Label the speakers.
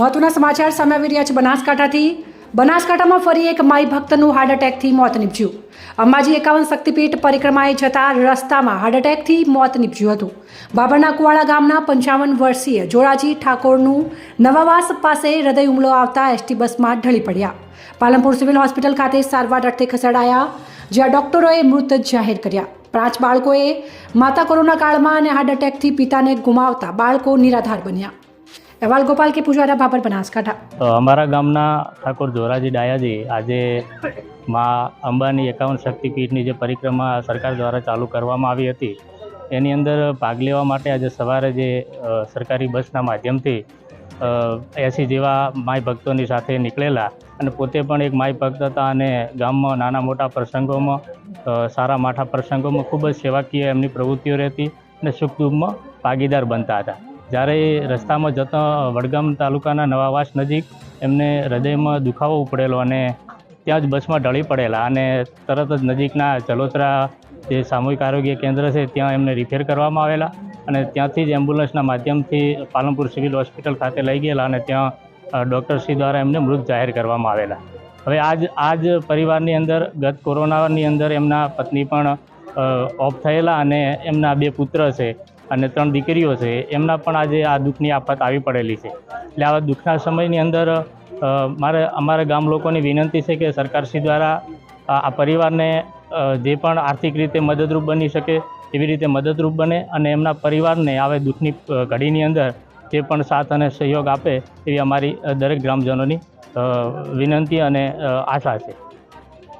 Speaker 1: મહત્વના સમાચાર સામે આવી રહ્યા છે બનાસકાંઠાથી. બનાસકાંઠામાં ફરી એક માઈ ભક્તનું હાર્ટ એટેકથી મોત નીપજ્યું. અંબાજી એકાવન શક્તિપીઠ પરિક્રમાએ જતા રસ્તામાં હાર્ટ એટેકથી મોત નીપજ્યું હતું. બાબરના કુવાડા ગામના પંચાવન વર્ષીય જોરાજી ઠાકોરનું નવાવાસ પાસે હૃદય હુમલો આવતા એસટી બસમાં ઢળી પડ્યા. પાલનપુર સિવિલ હોસ્પિટલ ખાતે સારવાર અર્થે ખસેડાયા, જ્યાં ડોક્ટરોએ મૃત જાહેર કર્યા. પાંચ બાળકોએ માતા કોરોના કાળમાં અને હાર્ટ એટેકથી પિતાને ગુમાવતા બાળકો નિરાધાર બન્યા. અહેવાલ ગોપાલ કે પુજારા બાબર બનાસકાંઠા
Speaker 2: અમારા ગામના ઠાકોર જોરાજી ડાયાજી આજે મા અંબાની એકાવન શક્તિપીઠની જે પરિક્રમા સરકાર દ્વારા ચાલુ કરવામાં આવી હતી, એની અંદર ભાગ લેવા માટે આજે સવારે જે સરકારી બસના માધ્યમથી એસી જેવા માય ભક્તોની સાથે નીકળેલા અને પોતે પણ એક માય ભક્ત હતા અને ગામમાં નાના મોટા પ્રસંગોમાં સારા માઠા પ્રસંગોમાં ખૂબ જ સેવાકીય એમની પ્રવૃત્તિઓ રહેતી અને સુખ દુઃખમાં ભાગીદાર બનતા હતા. જ્યારે રસ્તામાં જતા વડગામ તાલુકાના નવાવાસ નજીક એમને હૃદયમાં દુખાવો ઉપડેલો અને ત્યાં જ બસમાં ઢળી પડેલા અને તરત જ નજીકના ચલોતરા જે સામૂહિક આરોગ્ય કેન્દ્ર છે, ત્યાં એમને રિફેર કરવામાં આવેલા અને ત્યાંથી જ એમ્બ્યુલન્સના માધ્યમથી પાલનપુર સિવિલ હોસ્પિટલ ખાતે લઈ ગયેલા અને ત્યાં ડૉક્ટરશ્રી દ્વારા એમને મૃત જાહેર કરવામાં આવેલા. હવે આજ આજ પરિવારની અંદર, ગત કોરોનાની અંદર એમના પત્ની પણ ઓફ થયેલા અને એમના બે પુત્ર છે. અને ત્રણ દીકરીઓ છે, એમના પણ આજે આ દુઃખની આફત આવી પડેલી છે. એટલે આવા દુઃખના સમયની અંદર મારે, અમારા ગામ લોકોની વિનંતી છે કે સરકારશ્રી દ્વારા આ પરિવારને જે પણ આર્થિક રીતે મદદરૂપ બની શકે, એવી રીતે મદદરૂપ બને અને એમના પરિવારને આવે દુઃખની ઘડીની અંદર જે પણ સાથ અને સહયોગ આપે, એવી અમારી દરેક ગ્રામજનોની વિનંતી અને આશા છે.